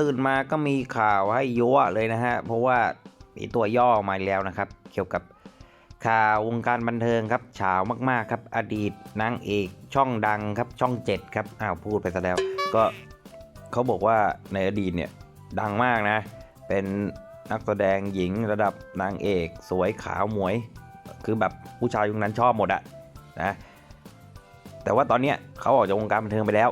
ตื่นมาก็มีข่าวให้ยั่วเลยนะฮะ เพราะว่ามีตัวย่อมาแล้วนะครับ เกี่ยวกับข่าววงการบันเทิงครับเฉามากๆครับ อดีตนางเอกช่องดังครับช่อง 7 ครับอ้าวพูดไปซะแล้ว ก็เขาบอกว่าในอดีตเนี่ยดังมากนะ เป็นนักแสดงหญิงระดับนางเอกสวยขาวหมวย คือแบบผู้ชายยุคนั้นชอบหมดอะนะแต่ว่าตอนเนี้ยเขาออกจากวงการบันเทิงไปแล้ว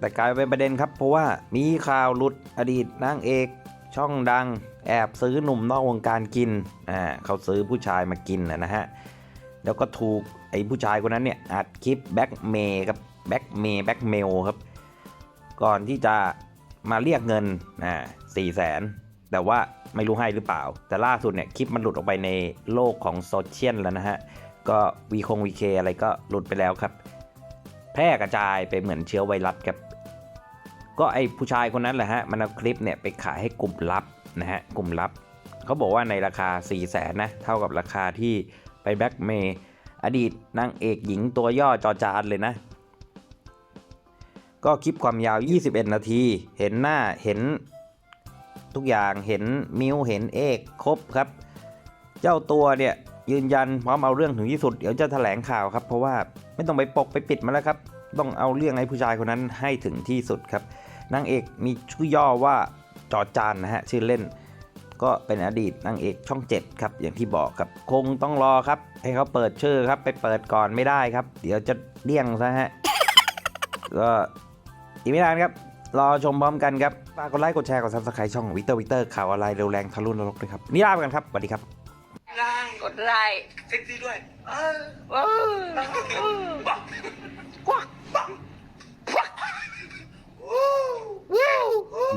แต่กลายเป็นประเด็นครับ เพราะว่ามีข่าวหลุดอดีตนางเอก ช่องดัง แอบซื้อหนุ่มนอกวงการกินอ่าเขาซื้อผู้ชายมากินนะฮะแล้วก็ถูกไอ้ผู้ชายคนนั้นเนี่ยอัดคลิปแบ็กเมย์ครับแบ็กเมย์แบ็กเมลครับ ก่อนที่จะมาเรียกเงินอ่าสี่แสนแต่ว่าไม่รู้ให้หรือเปล่า แต่ล่าสุดเนี่ยคลิปมันหลุดออกไปในโลกของโซเชียลแล้วนะฮะ ก็วีคงวีเคอะไรก็หลุดไปแล้วครับ แพร่กระจายไปเหมือนเชื้อไวรัสครับ ก็ไอผู้ชายคนนั้นแหละฮะมันเอาคลิปเนี่ยไปขายให้กลุ่มลับนะฮะกลุ่มลับเขาบอกว่าในราคา 4 0 0แสนนะเท่ากับราคาที่ไปแบ็กเมย์อดีตนางเอกหญิงตัวย่อจอจานเลยนะ ก็คลิปความยาว 21 นาที เห็นหน้าเห็นทุกอย่างเห็นมิวเห็นเอกครบครับ เจ้าตัวเนี่ยยืนยันพร้อมเอาเรื่องถึงที่สุดเดี๋ยวจะแถลงข่าวครับ เพราะว่าไม่ต้องไปปกไปปิดมาแล้วครับ ต้องเอาเรื่องไอ้ผู้ชายคนนั้นให้ถึงที่สุดครับ นางเอกมีชื่อย่อว่าจอจานนะฮะชื่อเล่น ก็เป็นอดีตนางเอกช่อง 7 ครับ อย่างที่บอกครับคงต้องรอครับ ให้เขาเปิดชื่อครับ ไปเปิดก่อนไม่ได้ครับ เดี๋ยวจะเลี่ยงซะฮะก็อีกไม่นานครับ รอชมพร้อมกันครับฝากกดไลค์กดแชร์กดซับสไครต์ช่องวิกเตอร์วิกเตอร์ข่าวอะไรเร็วแรงทะลุนรกด้วยครับนี่ลาไปกันครับสวัสดีครับได้กดไลค์เซ็กซี่ด้วย เออ เออเออ บัก กวัก บักควักวู้ วู้